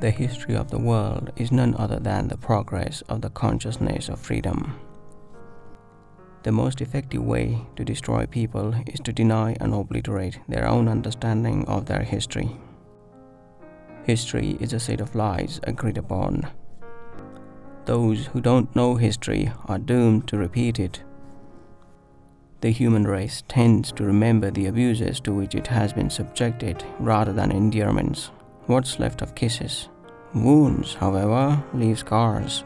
The history of the world is none other than the progress of the consciousness of freedom. The most effective way to destroy people is to deny and obliterate their own understanding of their history. History is a set of lies agreed upon. Those who don't know history are doomed to repeat it. The human race tends to remember the abuses to which it has been subjected rather than endearments. What's left of kisses? Wounds, however, leave scars.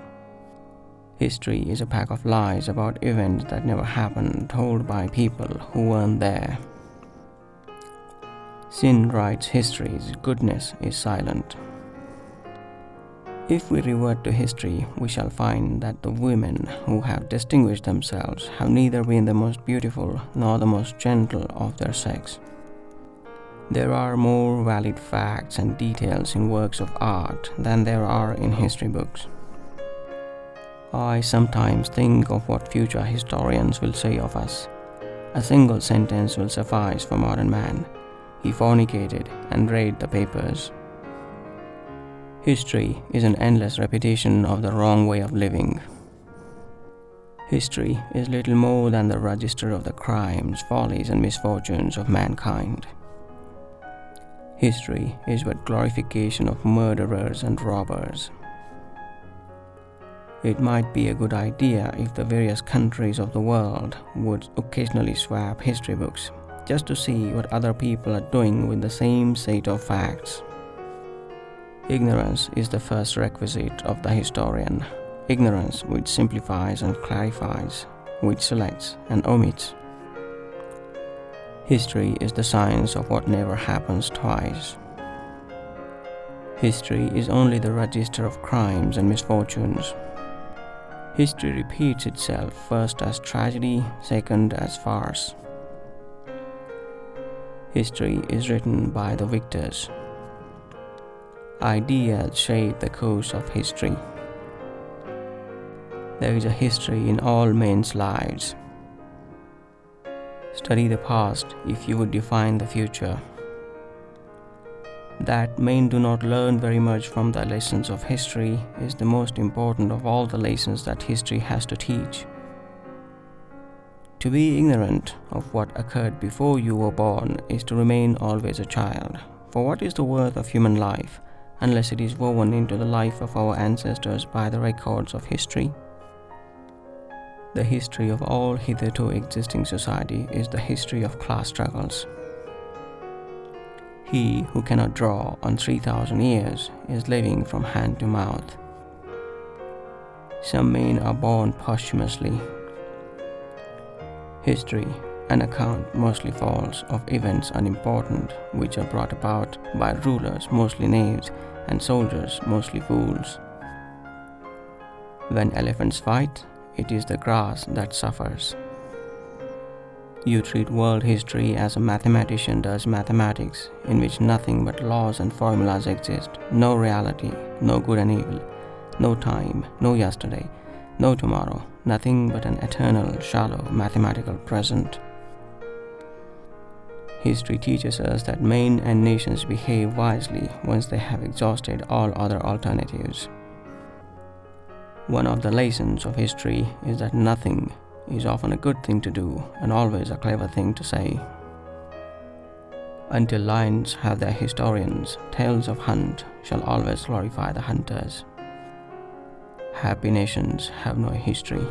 History is a pack of lies about events that never happened, told by people who weren't there. Sin writes history's goodness is silent. If we revert to history, we shall find that the women who have distinguished themselves have neither been the most beautiful nor the most gentle of their sex. There are more valid facts and details in works of art than there are in history books. I sometimes think of what future historians will say of us. A single sentence will suffice for modern man. He fornicated and read the papers. History is an endless repetition of the wrong way of living. History is little more than the register of the crimes, follies, and misfortunes of mankind. History is but glorification of murderers and robbers. It might be a good idea if the various countries of the world would occasionally swap history books just to see what other people are doing with the same set of facts. Ignorance is the first requisite of the historian. Ignorance which simplifies and clarifies, which selects and omits. History is the science of what never happens twice. History is only the register of crimes and misfortunes. History repeats itself first as tragedy, second as farce. History is written by the victors. Ideas shape the course of history. There is a history in all men's lives. Study the past if you would define the future. That men do not learn very much from the lessons of history is the most important of all the lessons that history has to teach. To be ignorant of what occurred before you were born is to remain always a child. For what is the worth of human life unless it is woven into the life of our ancestors by the records of history? The history of all hitherto existing society is the history of class struggles. He who cannot draw on 3000 years is living from hand to mouth. Some men are born posthumously. History, an account mostly false of events unimportant which are brought about by rulers mostly knaves and soldiers mostly fools. When elephants fight, it is the grass that suffers. You treat world history as a mathematician does mathematics, in which nothing but laws and formulas exist, no reality, no good and evil, no time, no yesterday, no tomorrow, nothing but an eternal, shallow, mathematical present. History teaches us that men and nations behave wisely once they have exhausted all other alternatives. One of the lessons of history is that nothing is often a good thing to do and always a clever thing to say. Until lions have their historians, tales of hunt shall always glorify the hunters. Happy nations have no history.